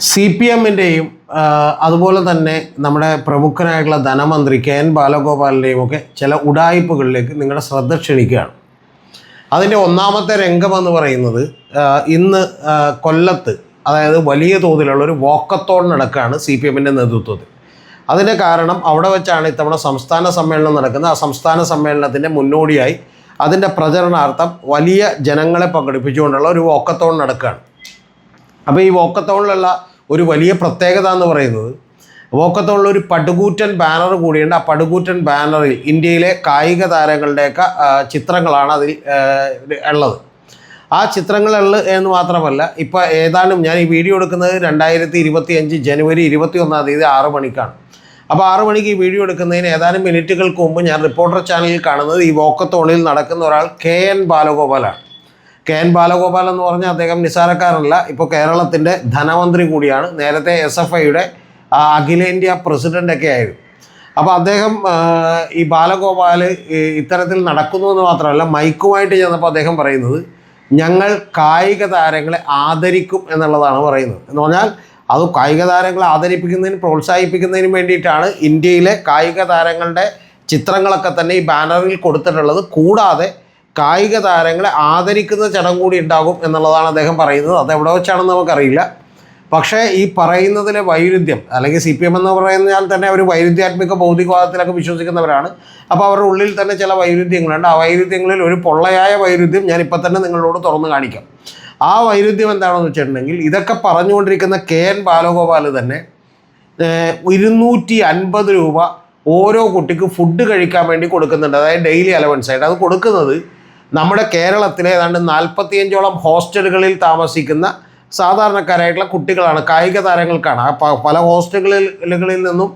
C P എമ്മിന്റെയും അതുപോലെ തന്നെ നമ്മുടെ പ്രമുഖനായിട്ടുള്ള ധനമന്ത്രി കെ എൻ ബാലഗോപാലിന്റെയും ഒക്കെ ചില ഉടായ്പകളിലേക്ക് നിങ്ങളുടെ ശ്രദ്ധ ക്ഷണിക്കുകയാണ്. അതിന്റെ ഒന്നാമത്തെ രംഗമെന്ന് പറയുന്നത് ഇന്ന് കൊല്ലത്ത് അതായത് വലിയ തോതിലുള്ള ഒരു വോക്കത്തോൺ നടക്കുകയാണ് സി പി എമ്മിന്റെ നേതൃത്വത്തിൽ. അതിന്റെ കാരണം അവിടെ വെച്ചാണ് ഇത്തവണ സംസ്ഥാന സമ്മേളനം നടക്കുന്നത്. ആ സംസ്ഥാന സമ്മേളനത്തിന്റെ മുന്നോടിയായി അതിന്റെ പ്രചരണാർത്ഥം വലിയ ജനങ്ങളെ പങ്കെടുപ്പിച്ചുകൊണ്ടുള്ള ഒരു വോക്കത്തോൺ നടക്കുകയാണ്. അപ്പോൾ ഈ വോക്കത്തോണിലുള്ള ഒരു വലിയ പ്രത്യേകത എന്ന് പറയുന്നത് വോക്കത്തോണിൽ ഒരു പടുകൂറ്റൻ ബാനർ കൂടിയുണ്ട്. ആ പടുകൂറ്റൻ ബാനറിൽ ഇന്ത്യയിലെ കായിക താരങ്ങളുടെയൊക്കെ ചിത്രങ്ങളാണ് അതിൽ ഉള്ളത്. ആ ചിത്രങ്ങളുള്ള എന്ന് മാത്രമല്ല ഇപ്പോൾ ഏതാനും ഞാൻ ഈ വീഡിയോ എടുക്കുന്നത് രണ്ടായിരത്തി ഇരുപത്തി അഞ്ച് ജനുവരി ഇരുപത്തി ഒന്നാം തീയതി ആറ് മണിക്കാണ്. അപ്പോൾ ആറ് മണിക്ക് ഈ വീഡിയോ എടുക്കുന്നതിന് ഏതാനും മിനിറ്റുകൾക്ക് മുമ്പ് ഞാൻ റിപ്പോർട്ടർ ചാനലിൽ കാണുന്നത് ഈ വോക്കത്തോണിൽ നടക്കുന്ന ഒരാൾ കെ എൻ ബാലഗോപാലാണ്. കെ എൻ ബാലഗോപാൽ എന്ന് പറഞ്ഞാൽ അദ്ദേഹം നിസാരക്കാരല്ല ഇപ്പോൾ കേരളത്തിന്റെ ധനമന്ത്രി കൂടിയാണ്. നേരത്തെ എസ് എഫ് ഐയുടെ അഖിലേന്ത്യാ പ്രസിഡന്റൊക്കെ ആയിരുന്നു. അപ്പോൾ അദ്ദേഹം ഈ ബാലഗോപാൽ ഇത്തരത്തിൽ നടക്കുന്നു എന്ന് മാത്രമല്ല മൈക്കുമായിട്ട് ചെന്നപ്പോൾ അദ്ദേഹം പറയുന്നത് ഞങ്ങൾ കായിക താരങ്ങളെ ആദരിക്കും എന്നുള്ളതാണ് പറയുന്നത്. എന്ന് പറഞ്ഞാൽ അത് കായിക താരങ്ങളെ ആദരിപ്പിക്കുന്നതിന് പ്രോത്സാഹിപ്പിക്കുന്നതിനും വേണ്ടിയിട്ടാണ് ഇന്ത്യയിലെ കായിക താരങ്ങളുടെ ചിത്രങ്ങളൊക്കെ തന്നെ ഈ ബാനറിൽ കൊടുത്തിട്ടുള്ളത്. കൂടാതെ കായിക താരങ്ങളെ ആദരിക്കുന്ന ചടങ്ങ് കൂടി ഉണ്ടാകും എന്നുള്ളതാണ് അദ്ദേഹം പറയുന്നത്. അത് എവിടെ വെച്ചാണെന്ന് നമുക്കറിയില്ല. പക്ഷേ ഈ പറയുന്നതിലെ വൈരുദ്ധ്യം അല്ലെങ്കിൽ സി പി എം എന്ന് പറയുന്നാൽ തന്നെ അവർ വൈരുദ്ധ്യാത്മിക ഭൗതികവാദത്തിലൊക്കെ വിശ്വസിക്കുന്നവരാണ്. അപ്പോൾ അവരുടെ ഉള്ളിൽ തന്നെ ചില വൈരുദ്ധ്യങ്ങളുണ്ട്. ആ വൈരുദ്ധ്യങ്ങളിൽ ഒരു പൊള്ളയായ വൈരുദ്ധ്യം ഞാൻ ഇപ്പം തന്നെ നിങ്ങളോട് തുറന്നു കാണിക്കാം. ആ വൈരുദ്ധ്യം എന്താണെന്ന് വെച്ചിട്ടുണ്ടെങ്കിൽ ഇതൊക്കെ പറഞ്ഞുകൊണ്ടിരിക്കുന്ന കെ എൻ ബാലഗോപാൽ തന്നെ ഇരുന്നൂറ്റി അൻപത് രൂപ ഓരോ കുട്ടിക്ക് ഫുഡ് കഴിക്കാൻ വേണ്ടി കൊടുക്കുന്നുണ്ട്. അതായത് ഡെയിലി അലവൻസ് ആയിട്ട് അത് കൊടുക്കുന്നത് നമ്മുടെ കേരളത്തിലെ ഏതാണ്ട് നാൽപ്പത്തിയഞ്ചോളം ഹോസ്റ്റലുകളിൽ താമസിക്കുന്ന സാധാരണക്കാരായിട്ടുള്ള കുട്ടികളാണ്. കായിക താരങ്ങൾക്കാണ്. പല ഹോസ്റ്റലുകളിൽ നിന്നും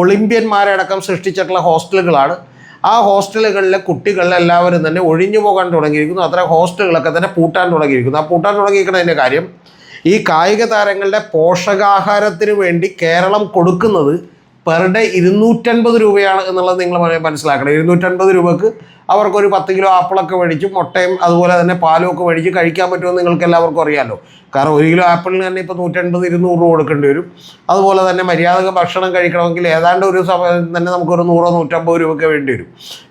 ഒളിമ്പ്യന്മാരെ അടക്കം സൃഷ്ടിച്ചിട്ടുള്ള ഹോസ്റ്റലുകളാണ്. ആ ഹോസ്റ്റലുകളിലെ കുട്ടികൾ എല്ലാവരും തന്നെ ഒഴിഞ്ഞു പോകാൻ തുടങ്ങിയിരിക്കുന്നു. അത്ര ഹോസ്റ്റലുകളൊക്കെ തന്നെ പൂട്ടാൻ തുടങ്ങിയിരിക്കുന്നു. ആ പൂട്ടാൻ തുടങ്ങിയിരിക്കുന്നതിന്റെ കാര്യം ഈ കായിക താരങ്ങളുടെ പോഷകാഹാരത്തിന് വേണ്ടി കേരളം കൊടുക്കുന്നത് പെർ ഡേ ഇരുന്നൂറ്റൻപത് രൂപയാണ് എന്നുള്ളത് നിങ്ങൾ മന- മനസ്സിലാക്കണം. ഇരുന്നൂറ്റൻപത് രൂപക്ക് അവർക്കൊരു പത്ത് കിലോ ആപ്പിളൊക്കെ മേടിച്ച് മുട്ടയും അതുപോലെ തന്നെ പാലും ഒക്കെ മേടിച്ച് കഴിക്കാൻ പറ്റുമെന്ന് നിങ്ങൾക്ക് എല്ലാവർക്കും അറിയാമല്ലോ കാരണം ഒരു കിലോ ആപ്പിളിന് തന്നെ ഇപ്പോൾ നൂറ്റൻപത് ഇരുന്നൂറ് രൂപ കൊടുക്കേണ്ടി വരും. അതുപോലെ തന്നെ മര്യാദക ഭക്ഷണം കഴിക്കണമെങ്കിൽ ഏതാണ്ട് ഒരു സമയം തന്നെ നമുക്കൊരു നൂറോ നൂറ്റമ്പത് രൂപയ്ക്ക് വേണ്ടി വരും.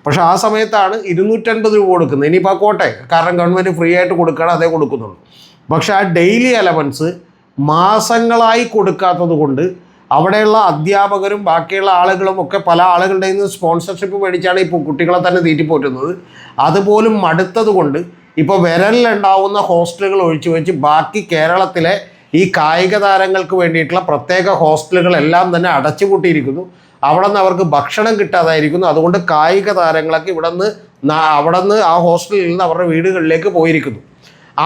പക്ഷേ ആ സമയത്താണ് ഇരുന്നൂറ്റൻപത് രൂപ കൊടുക്കുന്നത്. ഇനിയിപ്പോൾ കോട്ടെ കാരണം ഗവൺമെന്റ് ഫ്രീ ആയിട്ട് കൊടുക്കുകയാണ് അതേ കൊടുക്കുന്നുള്ളൂ. പക്ഷേ ആ ഡെയിലി അലവൻസ് മാസങ്ങളായി കൊടുക്കാത്തത് കൊണ്ട് അവിടെയുള്ള അധ്യാപകരും ബാക്കിയുള്ള ആളുകളും ഒക്കെ പല ആളുകളുടെ നിന്ന് സ്പോൺസർഷിപ്പ് മേടിച്ചാണ് ഇപ്പോൾ കുട്ടികളെ തന്നെ തീറ്റിപ്പോറ്റുന്നത് അതുപോലും മടുത്തത് കൊണ്ട് ഇപ്പോൾ വിരലിലുണ്ടാവുന്ന ഹോസ്റ്റലുകൾ ഒഴിച്ചു വെച്ച് ബാക്കി കേരളത്തിലെ ഈ കായിക താരങ്ങൾക്ക് വേണ്ടിയിട്ടുള്ള പ്രത്യേക ഹോസ്റ്റലുകളെല്ലാം തന്നെ അടച്ചുപൂട്ടിയിരിക്കുന്നു അവിടെ നിന്ന് അവർക്ക് ഭക്ഷണം കിട്ടാതായിരിക്കുന്നു. അതുകൊണ്ട് കായിക താരങ്ങളൊക്കെ ഇവിടെ നിന്ന് അവിടെ നിന്ന് ആ ഹോസ്റ്റലിൽ നിന്ന് അവരുടെ വീടുകളിലേക്ക് പോയിരിക്കുന്നു.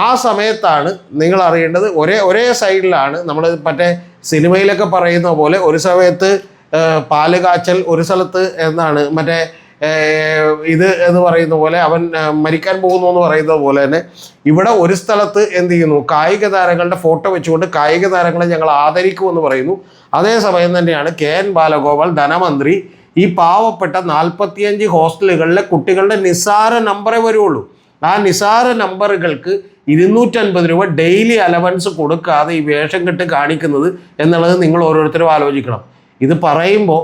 ആ സമയത്താണ് നിങ്ങൾ അറിയേണ്ടത് ഒരേ ഒരേ സൈഡിലാണ് നമ്മൾ മറ്റേ സിനിമയിലൊക്കെ പറയുന്ന പോലെ ഒരു സമയത്ത് പാൽ കാച്ചൽ ഒരു സ്ഥലത്ത് എന്നാണ്. മറ്റേ ഇത് എന്ന് പറയുന്ന പോലെ അവൻ മരിക്കാൻ പോകുന്നു എന്ന് പറയുന്നത് പോലെ തന്നെ ഇവിടെ ഒരു സ്ഥലത്ത് എന്ത് ചെയ്യുന്നു? കായിക താരങ്ങളുടെ ഫോട്ടോ വെച്ചുകൊണ്ട് കായിക താരങ്ങളെ ഞങ്ങൾ ആദരിക്കുമെന്ന് പറയുന്നു. അതേസമയം തന്നെയാണ് കെ എൻ ബാലഗോപാൽ ധനമന്ത്രി ഈ പാവപ്പെട്ട നാൽപ്പത്തിയഞ്ച് ഹോസ്റ്റലുകളിലെ കുട്ടികളുടെ നിസ്സാര നമ്പറേ വരുള്ളൂ ആ നിസാര നമ്പറുകൾക്ക് ഇരുന്നൂറ്റൻപത് രൂപ ഡെയിലി അലവൻസ് കൊടുക്കാതെ ഈ വേഷം കെട്ട് കാണിക്കുന്നത് എന്നുള്ളത് നിങ്ങൾ ഓരോരുത്തരും ആലോചിക്കണം. ഇത് പറയുമ്പോൾ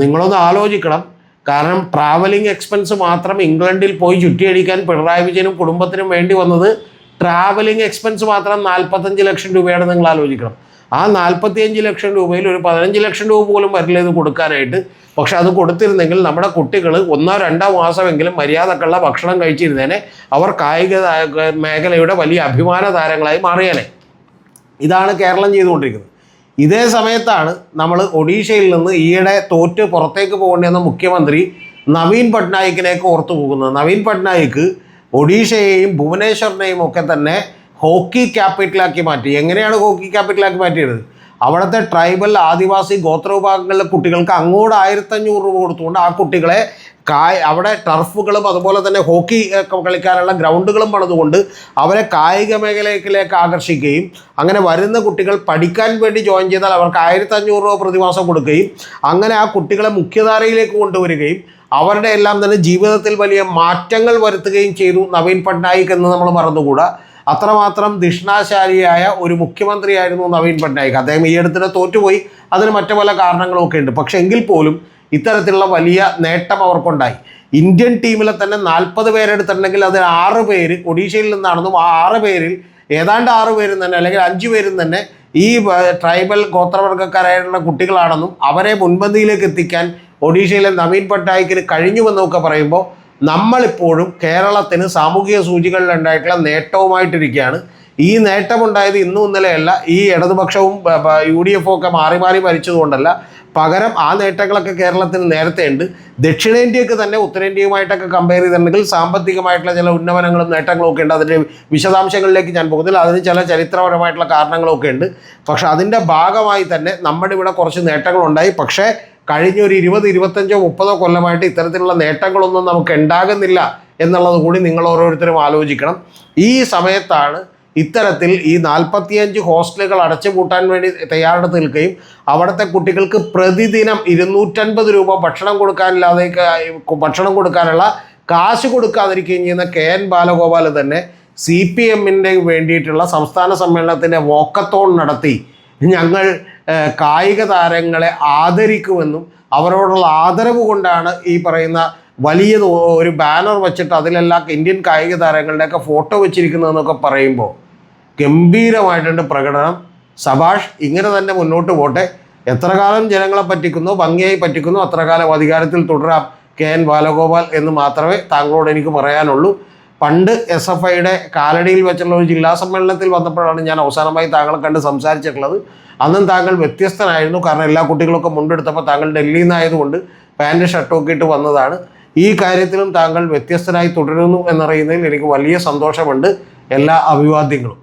നിങ്ങളൊന്ന് ആലോചിക്കണം. കാരണം ട്രാവലിംഗ് എക്സ്പെൻസ് മാത്രം ഇംഗ്ലണ്ടിൽ പോയി ചുറ്റിയടിക്കാൻ പിണറായി വിജയനും കുടുംബത്തിനും വേണ്ടി വന്നത് ട്രാവലിംഗ് എക്സ്പെൻസ് മാത്രം നാൽപ്പത്തഞ്ച് ലക്ഷം രൂപയാണ് നിങ്ങൾ ആലോചിക്കണം. ആ നാൽപ്പത്തിയഞ്ച് ലക്ഷം രൂപയിൽ ഒരു പതിനഞ്ച് ലക്ഷം രൂപ പോലും വരില്ല ഇത് കൊടുക്കാനായിട്ട്. പക്ഷെ അത് കൊടുത്തിരുന്നെങ്കിൽ നമ്മുടെ കുട്ടികൾ ഒന്നോ രണ്ടോ മാസമെങ്കിലും മര്യാദക്കുള്ള ഭക്ഷണം കഴിച്ചിരുന്നേനെ അവർ കായിക മേഖലയുടെ വലിയ അഭിമാന താരങ്ങളായി മാറിയേനെ. ഇതാണ് കേരളം ചെയ്തുകൊണ്ടിരിക്കുന്നത്. ഇതേ സമയത്താണ് നമ്മൾ ഒഡീഷയിൽ നിന്ന് ഈയിടെ തോറ്റ് പുറത്തേക്ക് പോകേണ്ടിയെന്ന മുഖ്യമന്ത്രി നവീൻ പട്നായിക്കിനെയൊക്കെ ഓർത്തു പോകുന്നത് നവീൻ പട്നായിക്ക് ഒഡീഷയെയും ഭുവനേശ്വറിനെയും ഒക്കെ തന്നെ ഹോക്കി ക്യാപിറ്റലാക്കി മാറ്റി. എങ്ങനെയാണ് ഹോക്കി ക്യാപിറ്റലാക്കി മാറ്റിയത്? അവിടുത്തെ ട്രൈബൽ ആദിവാസി ഗോത്ര വിഭാഗങ്ങളിലെ കുട്ടികൾക്ക് അങ്ങോട്ട് ആയിരത്തഞ്ഞൂറ് രൂപ കൊടുത്തുകൊണ്ട് ആ കുട്ടികളെ കായ് അവിടെ ടർഫുകളും അതുപോലെ തന്നെ ഹോക്കി കളിക്കാനുള്ള ഗ്രൗണ്ടുകളും പണിതുകൊണ്ട് അവരെ കായിക മേഖലയിലേക്ക് ആകർഷിക്കുകയും അങ്ങനെ വരുന്ന കുട്ടികൾ പഠിക്കാൻ വേണ്ടി ജോയിൻ ചെയ്താൽ അവർക്ക് ആയിരത്തി അഞ്ഞൂറ് രൂപ പ്രതിമാസം കൊടുക്കുകയും അങ്ങനെ ആ കുട്ടികളെ മുഖ്യധാരയിലേക്ക് കൊണ്ടുവരികയും അവരുടെ എല്ലാം തന്നെ ജീവിതത്തിൽ വലിയ മാറ്റങ്ങൾ വരുത്തുകയും ചെയ്തു നവീൻ പട്നായിക് എന്ന് നമ്മൾ മറന്നുകൂടാ. അത്രമാത്രം ദിഷ്ണാശാലിയായ ഒരു മുഖ്യമന്ത്രിയായിരുന്നു നവീൻ പട്നായിക്. അദ്ദേഹം ഈ അടുത്തിടെ തോറ്റുപോയി. അതിന് മറ്റു പല കാരണങ്ങളൊക്കെ ഉണ്ട്. പക്ഷേ എങ്കിൽ പോലും ഇത്തരത്തിലുള്ള വലിയ നേട്ടം അവർക്കുണ്ടായി. ഇന്ത്യൻ ടീമിലെ തന്നെ നാൽപ്പത് പേരെടുത്തിട്ടുണ്ടെങ്കിൽ അതിൽ ആറ് പേര് ഒഡീഷയിൽ നിന്നാണെന്നും ആ ആറ് പേരിൽ ഏതാണ്ട് ആറ് പേരും തന്നെ അല്ലെങ്കിൽ അഞ്ച് പേരും തന്നെ ഈ ട്രൈബൽ ഗോത്രവർഗക്കാരായിട്ടുള്ള കുട്ടികളാണെന്നും അവരെ മുൻപന്തിയിലേക്ക് എത്തിക്കാൻ ഒഡീഷയിലെ നവീൻ പട്നായിക്കിന് കഴിഞ്ഞുവെന്നൊക്കെ പറയുമ്പോൾ നമ്മളിപ്പോഴും കേരളത്തിന് സാമൂഹിക സൂചികളിൽ ഉണ്ടായിട്ടുള്ള നേട്ടവുമായിട്ടിരിക്കുകയാണ്. ഈ നേട്ടമുണ്ടായത് ഇന്നും ഇന്നലെയല്ല ഈ ഇടതുപക്ഷവും യു ഡി എഫും ഒക്കെ മാറി മാറി ഭരിച്ചതുകൊണ്ടല്ല പകരം ആ നേട്ടങ്ങളൊക്കെ കേരളത്തിന് നേരത്തെ ഉണ്ട് ദക്ഷിണേന്ത്യക്ക് തന്നെ ഉത്തരേന്ത്യയുമായിട്ടൊക്കെ കമ്പയർ ചെയ്തിട്ടുണ്ടെങ്കിൽ സാമ്പത്തികമായിട്ടുള്ള ചില ഉന്നമനങ്ങളും നേട്ടങ്ങളും ഒക്കെ ഉണ്ട്. അതിന്റെ വിശദാംശങ്ങളിലേക്ക് ഞാൻ പോകുന്നില്ല. അതിന് ചില ചരിത്രപരമായിട്ടുള്ള കാരണങ്ങളൊക്കെ ഉണ്ട്. പക്ഷേ അതിന്റെ ഭാഗമായി തന്നെ നമ്മുടെ ഇവിടെ കുറച്ച് നേട്ടങ്ങളുണ്ടായി. പക്ഷേ കഴിഞ്ഞ ഒരു ഇരുപത് ഇരുപത്തഞ്ചോ മുപ്പതോ കൊല്ലമായിട്ട് ഇത്തരത്തിലുള്ള നേട്ടങ്ങളൊന്നും നമുക്ക് ഉണ്ടാകുന്നില്ല എന്നുള്ളത് കൂടി നിങ്ങൾ ഓരോരുത്തരും ആലോചിക്കണം. ഈ സമയത്താണ് ഇത്തരത്തിൽ ഈ നാൽപ്പത്തിയഞ്ച് ഹോസ്റ്റലുകൾ അടച്ചുപൂട്ടാൻ വേണ്ടി തയ്യാറെടുത്ത് നിൽക്കുകയും അവിടുത്തെ കുട്ടികൾക്ക് പ്രതിദിനം ഇരുന്നൂറ്റൻപത് രൂപ ഭക്ഷണം കൊടുക്കാനില്ലാതെ ഭക്ഷണം കൊടുക്കാനുള്ള കാശ് കൊടുക്കാതിരിക്കുകയും ചെയ്യുന്ന കെ എൻ ബാലഗോപാൽ തന്നെ സി പി എമ്മിന്റെ വേണ്ടിയിട്ടുള്ള സംസ്ഥാന സമ്മേളനത്തിന്റെ വോക്കത്തോൺ നടത്തി. ഞങ്ങൾ കായിക താരങ്ങളെ ആദരിക്കുമെന്നും അവരോടുള്ള ആദരവ് കൊണ്ടാണ് ഈ പറയുന്ന വലിയ ഒരു ബാനർ വെച്ചിട്ട് അതിലെല്ലാം ഇന്ത്യൻ കായിക താരങ്ങളുടെയൊക്കെ ഫോട്ടോ വെച്ചിരിക്കുന്നതെന്നൊക്കെ പറയുമ്പോൾ ഗംഭീരമായിട്ടുണ്ട് പ്രകടനം. സഭാഷ് ഇങ്ങനെ തന്നെ മുന്നോട്ട് പോട്ടെ. എത്ര കാലം ജനങ്ങളെ പറ്റിക്കുന്നു ഭംഗിയായി പറ്റിക്കുന്നു അത്ര കാലം അധികാരത്തിൽ തുടരാം കെ എൻ ബാലഗോപാൽ എന്ന് മാത്രമേ താങ്കളോട് എനിക്ക് പറയാനുള്ളൂ. പണ്ട് എസ് എഫ് ഐയുടെ കാലടിയിൽ വെച്ചുള്ള ഒരു ജില്ലാ സമ്മേളനത്തിൽ വന്നപ്പോഴാണ് ഞാൻ അവസാനമായി താങ്കളെ കണ്ട് സംസാരിച്ചിട്ടുള്ളത്. അന്നും താങ്കൾ വ്യത്യസ്തനായിരുന്നു. കാരണം എല്ലാ കുട്ടികളൊക്കെ മുണ്ടെടുത്തപ്പോൾ താങ്കൾ ഡൽഹിയിൽ നിന്നായതുകൊണ്ട് പാന്റ് ഷർട്ടൊക്കെ ഇട്ട് വന്നതാണ്. ഈ കാര്യത്തിലും താങ്കൾ വ്യത്യസ്തനായി തുടരുന്നു എന്നറിയുന്നതിൽ എനിക്ക് വലിയ സന്തോഷമുണ്ട്. എല്ലാ അഭിവാദ്യങ്ങളും.